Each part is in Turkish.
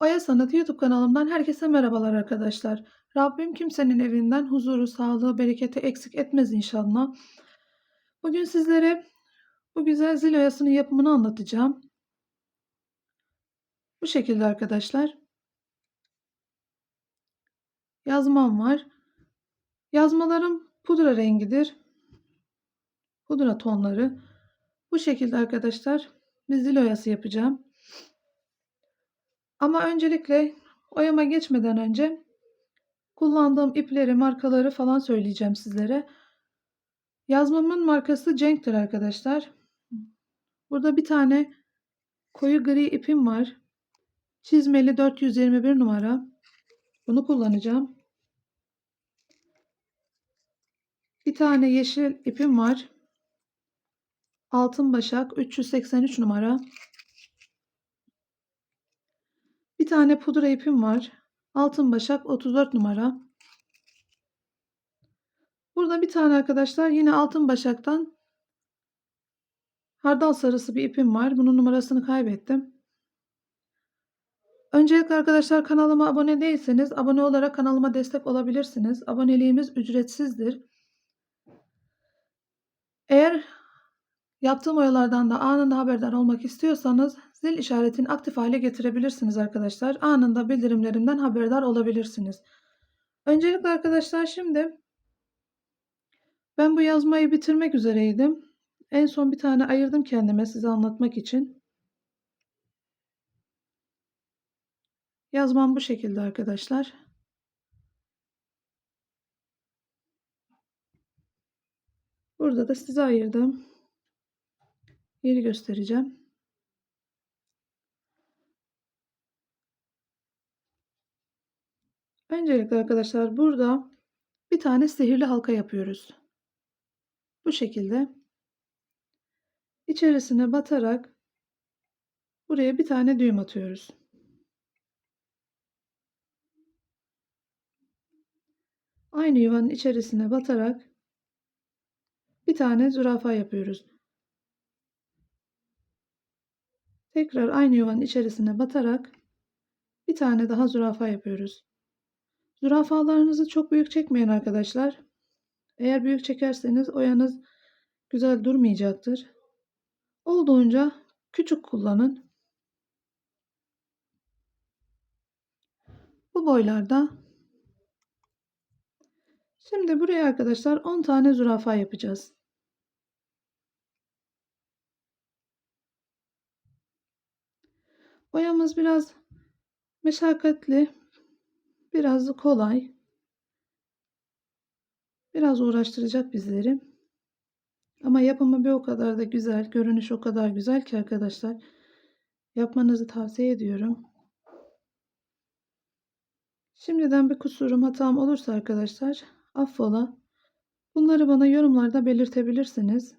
Oya Sanat YouTube kanalımdan herkese merhabalar arkadaşlar. Rabbim kimsenin evinden huzuru, sağlığı, bereketi eksik etmez inşallah. Bugün sizlere bu güzel zil oyasının yapımını anlatacağım. Bu şekilde arkadaşlar. Yazmam var. Yazmalarım pudra rengidir. Pudra tonları. Bu şekilde arkadaşlar bir zil oyası yapacağım. Ama öncelikle oyama geçmeden önce kullandığım ipleri, markaları falan söyleyeceğim sizlere. Yazmamın markası Cenk'tir arkadaşlar. Burada bir tane koyu gri ipim var. Çizmeli 421 numara. Bunu kullanacağım. Bir tane yeşil ipim var. Altın başak 383 numara. Bir tane pudra ipim var. Altın başak 34 numara. Burada bir tane arkadaşlar yine altın başaktan hardal sarısı bir ipim var. Bunun numarasını kaybettim. Öncelikle arkadaşlar kanalıma abone değilseniz abone olarak kanalıma destek olabilirsiniz. Aboneliğimiz ücretsizdir. Eğer yaptığım oyalardan da anında haberdar olmak istiyorsanız zil işaretini aktif hale getirebilirsiniz arkadaşlar. Anında bildirimlerimden haberdar olabilirsiniz. Öncelikle arkadaşlar şimdi ben bu yazmayı bitirmek üzereydim. En son bir tane ayırdım kendime size anlatmak için. Yazmam bu şekilde arkadaşlar. Burada da size ayırdım. Yeri göstereceğim. Öncelikle arkadaşlar burada bir tane sihirli halka yapıyoruz. Bu şekilde içerisine batarak buraya bir tane düğüm atıyoruz. Aynı yuvanın içerisine batarak bir tane zürafa yapıyoruz. Tekrar aynı yuvanın içerisine batarak bir tane daha zürafa yapıyoruz. Zürafalarınızı çok büyük çekmeyin arkadaşlar. Eğer büyük çekerseniz oyanız güzel durmayacaktır. Olduğunca küçük kullanın. Bu boylarda. Şimdi buraya arkadaşlar 10 tane zürafa yapacağız. Boyamız biraz meşakkatli, biraz kolay. Biraz uğraştıracak bizleri. Ama yapımı bir o kadar da güzel, görünüş o kadar güzel ki arkadaşlar. Yapmanızı tavsiye ediyorum. Şimdiden bir kusurum, hatam olursa arkadaşlar affola. Bunları bana yorumlarda belirtebilirsiniz.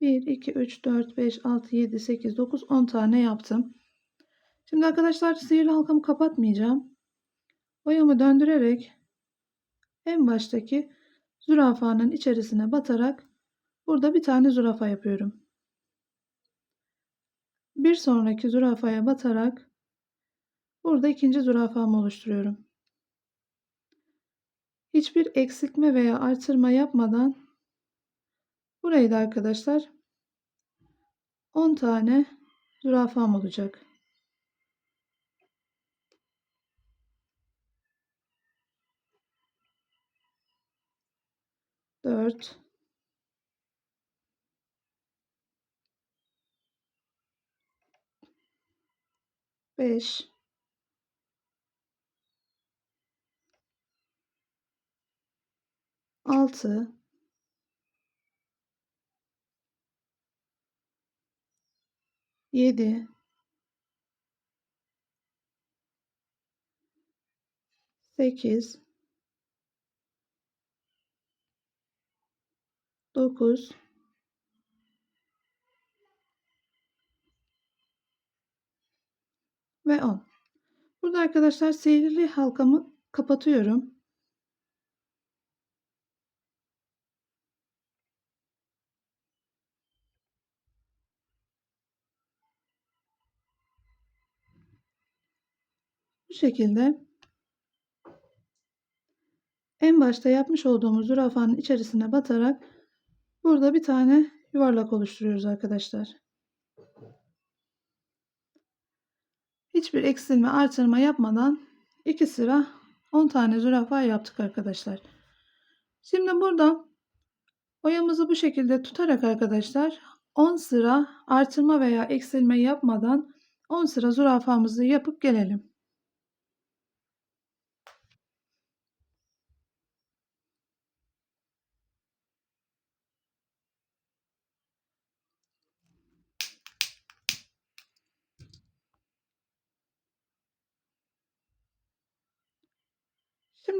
1, 2, 3, 4, 5, 6, 7, 8, 9, 10 tane yaptım. Şimdi arkadaşlar sihirli halkamı kapatmayacağım. Boyamı döndürerek en baştaki zürafanın içerisine batarak burada bir tane zürafa yapıyorum. Bir sonraki zürafaya batarak burada ikinci zürafamı oluşturuyorum. Hiçbir eksiltme veya artırma yapmadan burayı da arkadaşlar 10 tane zürafam olacak. Dört. Beş. Altı. Yedi. Sekiz. 9 ve 10. Burada arkadaşlar sihirli halkamı kapatıyorum. Bu şekilde en başta yapmış olduğumuz zürafanın içerisine batarak burada bir tane yuvarlak oluşturuyoruz arkadaşlar. Hiçbir eksilme artırma yapmadan iki sıra 10 tane zürafa yaptık arkadaşlar. Şimdi burada oyamızı bu şekilde tutarak arkadaşlar 10 sıra artırma veya eksilme yapmadan 10 sıra zürafamızı yapıp gelelim.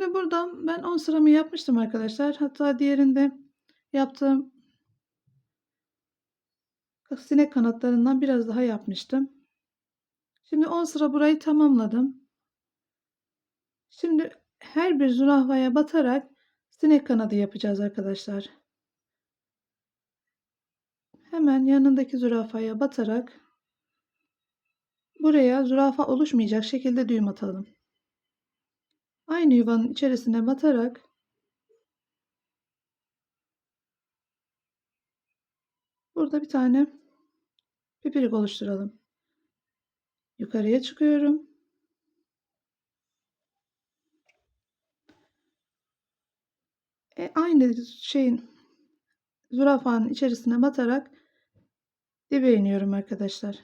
Şimdi burada ben 10 sıramı yapmıştım arkadaşlar. Hatta diğerinde yaptığım sinek kanatlarından biraz daha yapmıştım. Şimdi 10 sıra burayı tamamladım. Şimdi her bir zürafaya batarak sinek kanadı yapacağız arkadaşlar. Hemen yanındaki zürafaya batarak buraya zürafa oluşmayacak şekilde düğüm atalım. Aynı yuvanın içerisine batarak burada bir tane pipirik oluşturalım. Yukarıya çıkıyorum. E, aynı şeyin zürafanın içerisine batarak dibe iniyorum arkadaşlar.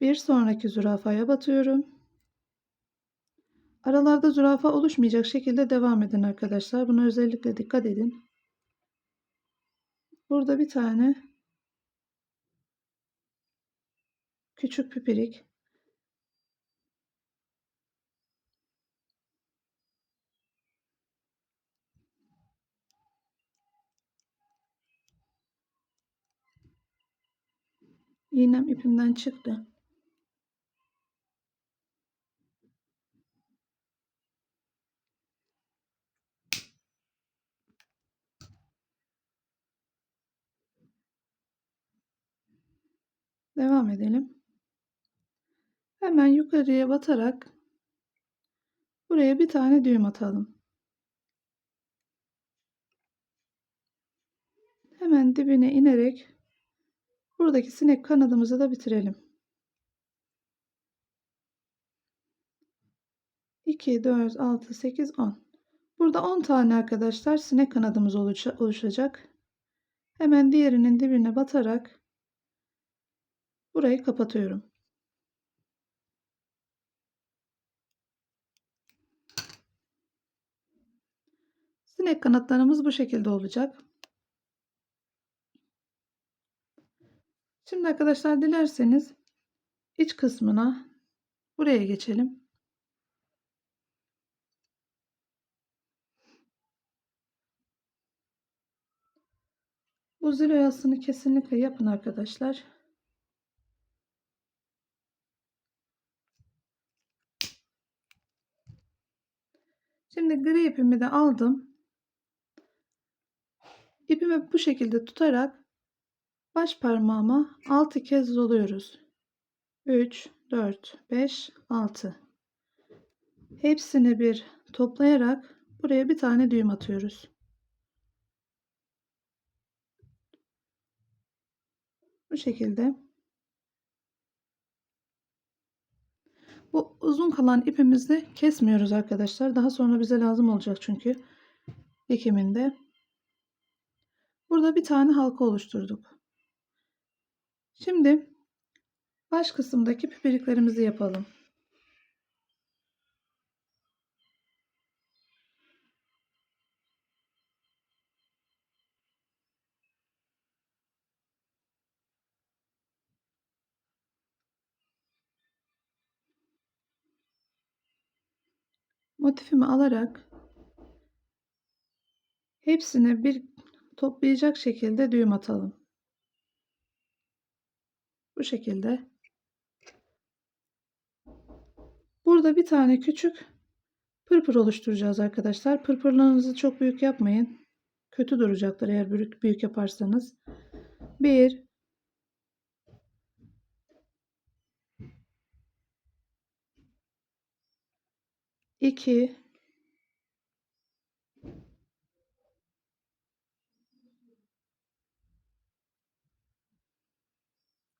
Bir sonraki zürafaya batıyorum. Aralarda zürafa oluşmayacak şekilde devam edin arkadaşlar. Buna özellikle dikkat edin. Burada bir tane küçük pipirik. İğnem ipimden çıktı. Devam edelim. Hemen yukarıya batarak buraya bir tane düğüm atalım. Hemen dibine inerek buradaki sinek kanadımızı da bitirelim. 2, 4, 6, 8, 10. Burada 10 tane arkadaşlar sinek kanadımız oluşacak. Hemen diğerinin dibine batarak burayı kapatıyorum. Sinek kanatlarımız bu şekilde olacak. Şimdi arkadaşlar dilerseniz iç kısmına buraya geçelim. Bu zil oyasını kesinlikle yapın arkadaşlar. Şimdi gri ipimi de aldım. İpimi bu şekilde tutarak baş parmağıma 6 kez doluyoruz. 3, 4, 5, 6. Hepsini bir toplayarak buraya bir tane düğüm atıyoruz. Bu şekilde. Bu uzun kalan ipimizi kesmiyoruz arkadaşlar. Daha sonra bize lazım olacak çünkü dikiminde. Burada bir tane halka oluşturduk. Şimdi baş kısımdaki pipiriklerimizi yapalım. Motifimi alarak hepsine bir toplayacak şekilde düğüm atalım. Bu şekilde. Burada bir tane küçük pırpır oluşturacağız arkadaşlar. Pırpırlarınızı çok büyük yapmayın. Kötü duracaktır eğer büyük, büyük yaparsanız. 1 2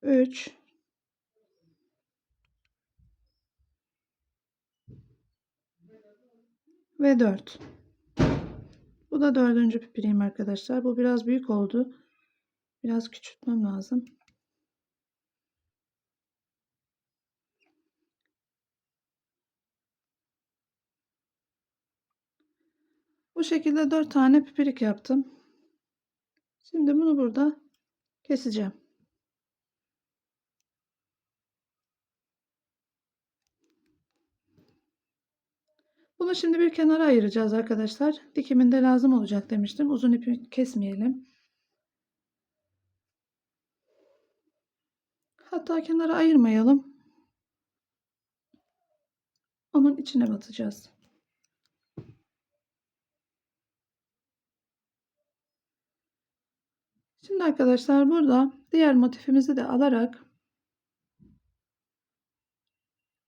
3 ve 4. Bu da dördüncü pipireyim arkadaşlar. Bu biraz büyük oldu. Biraz küçültmem lazım. Bu şekilde 4 tane pipirik yaptım. Şimdi bunu burada keseceğim. Bunu şimdi bir kenara ayıracağız arkadaşlar. Dikiminde lazım olacak demiştim. Uzun ipi kesmeyelim. Hatta kenara ayırmayalım. Onun içine batacağız. Arkadaşlar burada diğer motifimizi de alarak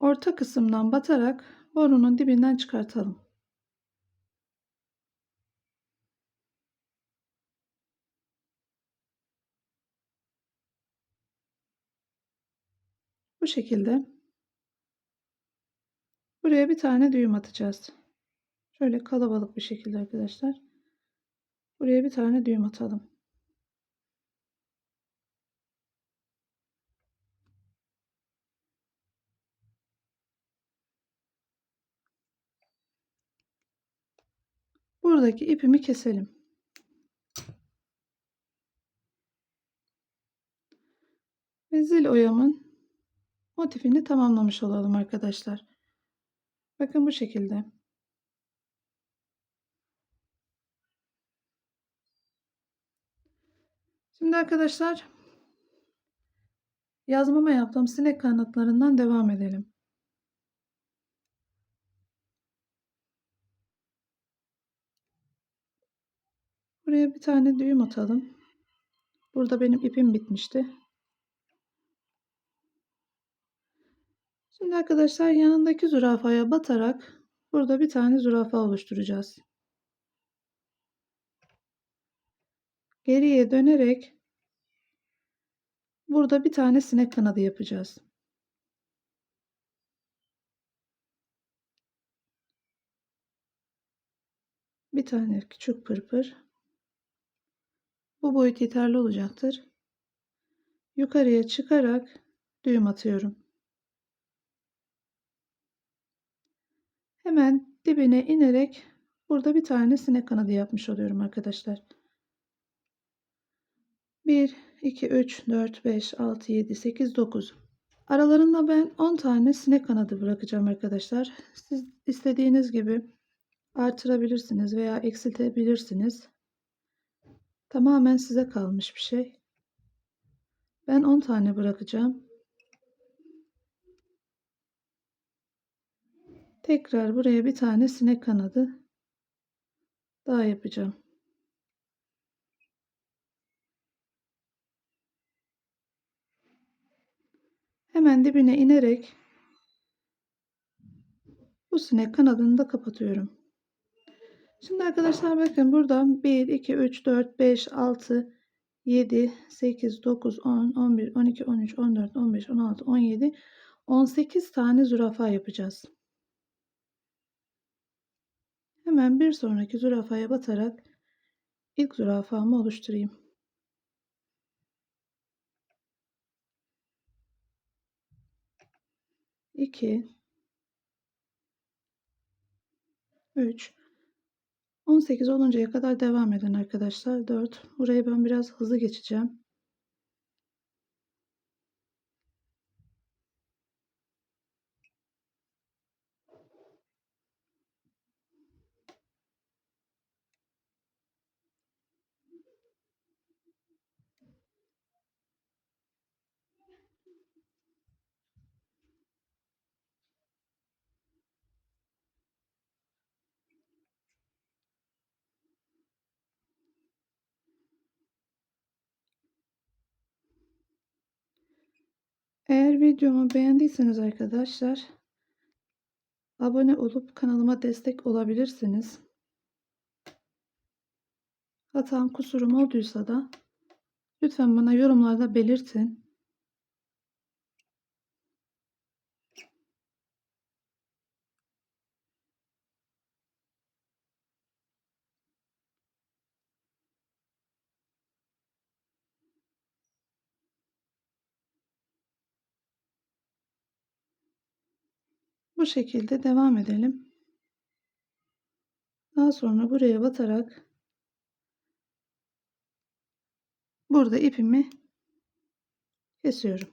orta kısımdan batarak borunun dibinden çıkartalım. Bu şekilde buraya bir tane düğüm atacağız. Şöyle kalabalık bir şekilde arkadaşlar. Buraya bir tane düğüm atalım. Buradaki ipimi keselim. Ve zil oyamın motifini tamamlamış olalım arkadaşlar. Bakın bu şekilde. Şimdi arkadaşlar yazmama yaptığım sinek kanatlarından devam edelim. Buraya bir tane düğüm atalım. Burada benim ipim bitmişti. Şimdi arkadaşlar yanındaki zürafaya batarak burada bir tane zürafa oluşturacağız. Geriye dönerek burada bir tane sinek kanadı yapacağız. Bir tane küçük pırpır. Bu boyut yeterli olacaktır. Yukarıya çıkarak düğüm atıyorum. Hemen dibine inerek burada bir tane sinek kanadı yapmış oluyorum arkadaşlar. 1, 2, 3, 4, 5, 6, 7, 8, 9. Aralarında ben 10 tane sinek kanadı bırakacağım arkadaşlar. Siz istediğiniz gibi artırabilirsiniz veya eksiltebilirsiniz. Tamamen size kalmış bir şey. Ben 10 tane bırakacağım. Tekrar buraya bir tane sinek kanadı daha yapacağım. Hemen dibine inerek bu sinek kanadını da kapatıyorum. Şimdi arkadaşlar bakın burada 1, 2, 3, 4, 5, 6, 7, 8, 9, 10, 11, 12, 13, 14, 15, 16, 17, 18 tane zürafa yapacağız. Hemen bir sonraki zürafaya batarak ilk zürafamı oluşturayım. İki, üç, on sekiz oluncaya kadar devam edin arkadaşlar. Dört. Burayı ben biraz hızlı geçeceğim. Eğer videomu beğendiyseniz arkadaşlar Abone olup kanalıma destek olabilirsiniz. Hatam kusurum olduysa da lütfen bana yorumlarda belirtin. Bu şekilde devam edelim. Daha sonra buraya batarak burada ipimi kesiyorum.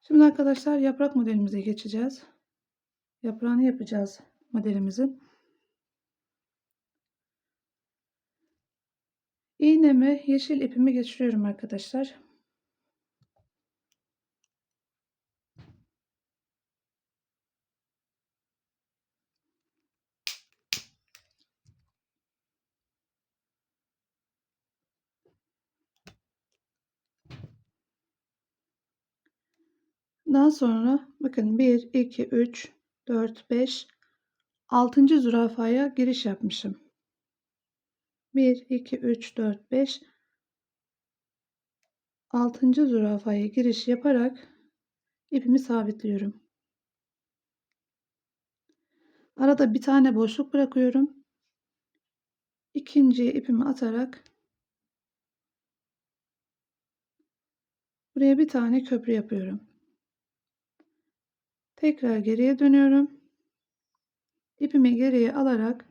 Şimdi arkadaşlar yaprak modelimize geçeceğiz. Yaprağını yapacağız modelimizin. İğneme yeşil ipimi geçiriyorum arkadaşlar. Daha sonra bakın 1, 2, 3, 4, 5, 6. zürafaya giriş yapmışım. 1, 2, 3, 4, 5, 6. zürafaya giriş yaparak ipimi sabitliyorum. Arada bir tane boşluk bırakıyorum. İkinciye ipimi atarak buraya bir tane köprü yapıyorum. Tekrar geriye dönüyorum. İpimi geriye alarak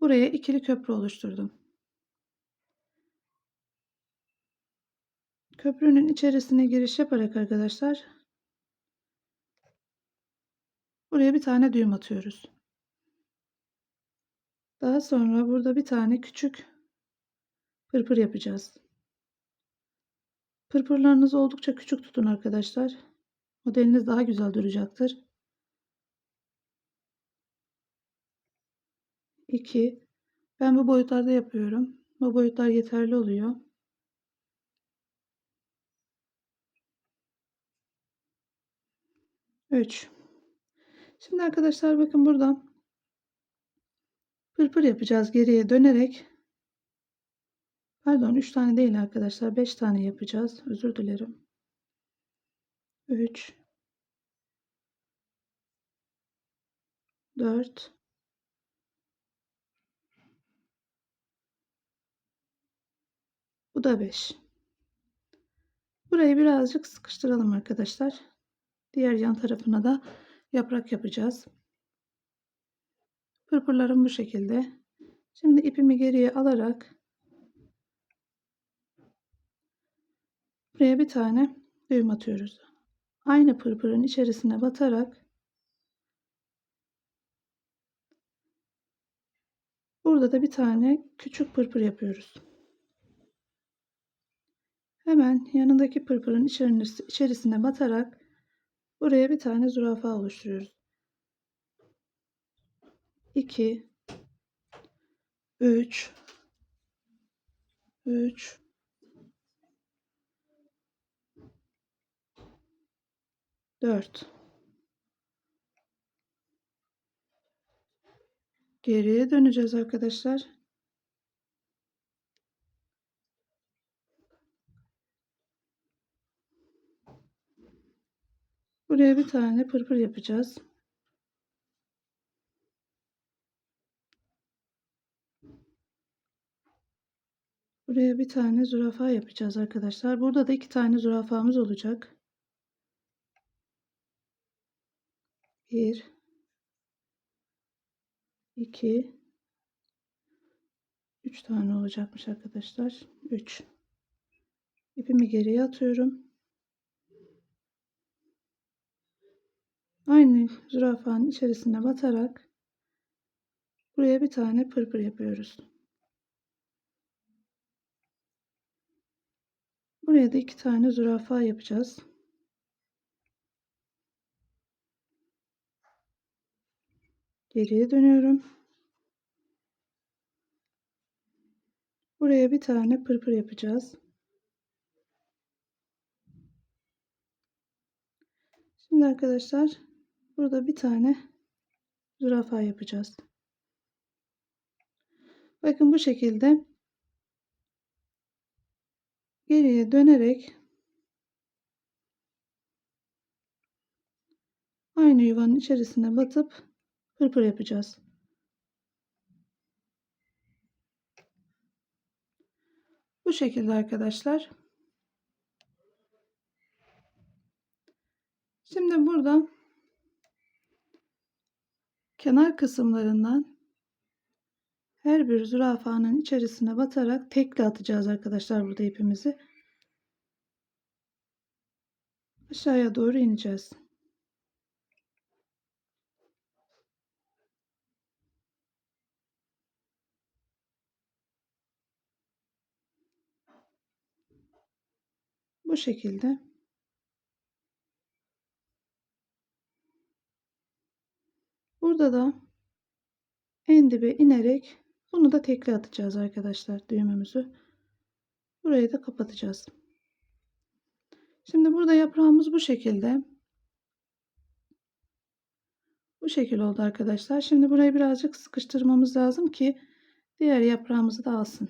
buraya ikili köprü oluşturdum. Köprünün içerisine giriş yaparak arkadaşlar buraya bir tane düğüm atıyoruz. Daha sonra burada bir tane küçük pırpır yapacağız. Pırpırlarınızı oldukça küçük tutun arkadaşlar. Modeliniz daha güzel duracaktır. 2 Ben bu boyutlarda yapıyorum. Bu boyutlar yeterli oluyor. Üç. Şimdi arkadaşlar bakın burada pırpır yapacağız geriye dönerek. Pardon 3 tane değil arkadaşlar 5 tane yapacağız. Özür dilerim. 3 4 Bu da 5. Burayı birazcık sıkıştıralım arkadaşlar. Diğer yan tarafına da yaprak yapacağız. Pırpırlarım bu şekilde. Şimdi ipimi geriye alarak buraya bir tane düğüm atıyoruz. Aynı pırpırın içerisine batarak burada da bir tane küçük pırpır yapıyoruz. Hemen yanındaki pırpırın içerisine batarak buraya bir tane zürafa oluşturuyoruz. 2 3 3 4 Geriye döneceğiz arkadaşlar. Buraya bir tane pırpır yapacağız. Buraya bir tane zürafa yapacağız arkadaşlar. Burada da iki tane zürafamız olacak. Bir, iki, üç tane olacakmış arkadaşlar. Üç. İpimi geriye atıyorum. Aynı zürafanın içerisine batarak buraya bir tane pırpır yapıyoruz. Buraya da iki tane zürafa yapacağız. Geriye dönüyorum. Buraya bir tane pırpır yapacağız. Şimdi arkadaşlar burada bir tane zürafa yapacağız. Bakın bu şekilde geriye dönerek aynı yuvanın içerisine batıp pırpır yapacağız. Bu şekilde arkadaşlar. Şimdi burada kenar kısımlarından her bir zürafanın içerisine batarak tekli atacağız arkadaşlar burada ipimizi. Aşağıya doğru ineceğiz. Bu şekilde. Burada da en dibe inerek bunu da tekli atacağız arkadaşlar düğümümüzü. Burayı da kapatacağız. Şimdi burada yaprağımız bu şekilde. Bu şekil oldu arkadaşlar. Şimdi burayı birazcık sıkıştırmamız lazım ki diğer yaprağımızı da alsın.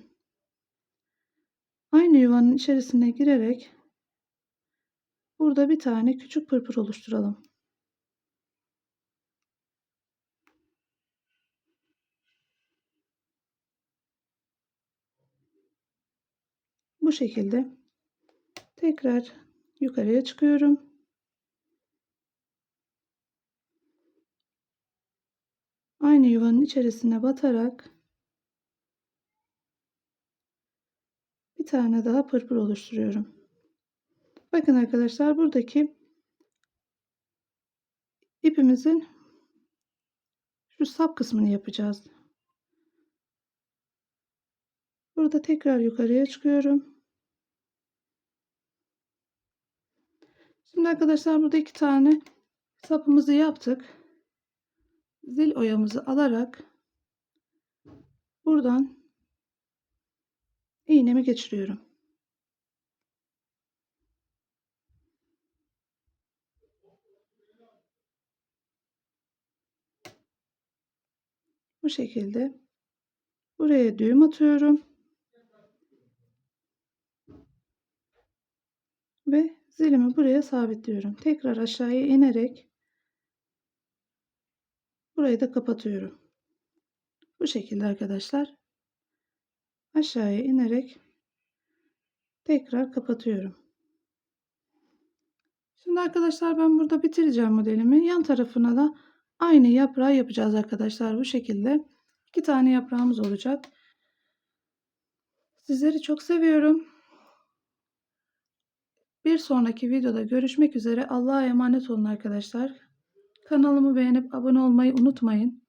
Aynı yuvanın içerisine girerek burada bir tane küçük pırpır oluşturalım. Bu şekilde tekrar yukarıya çıkıyorum. Aynı yuvanın içerisine batarak bir tane daha pırpır oluşturuyorum. Bakın arkadaşlar buradaki ipimizin şu sap kısmını yapacağız. Burada tekrar yukarıya çıkıyorum. Şimdi arkadaşlar burada iki tane sapımızı yaptık. Zil oyamızı alarak buradan iğnemi geçiriyorum. Bu şekilde buraya düğüm atıyorum. Ve zilimi buraya sabitliyorum. Tekrar aşağıya inerek burayı da kapatıyorum. Bu şekilde arkadaşlar. Aşağıya inerek tekrar kapatıyorum. Şimdi arkadaşlar ben burada bitireceğim modelimi. Yan tarafına da aynı yaprağı yapacağız arkadaşlar. Bu şekilde iki tane yaprağımız olacak. Sizleri çok seviyorum. Bir sonraki videoda görüşmek üzere. Allah'a emanet olun arkadaşlar. Kanalımı beğenip abone olmayı unutmayın.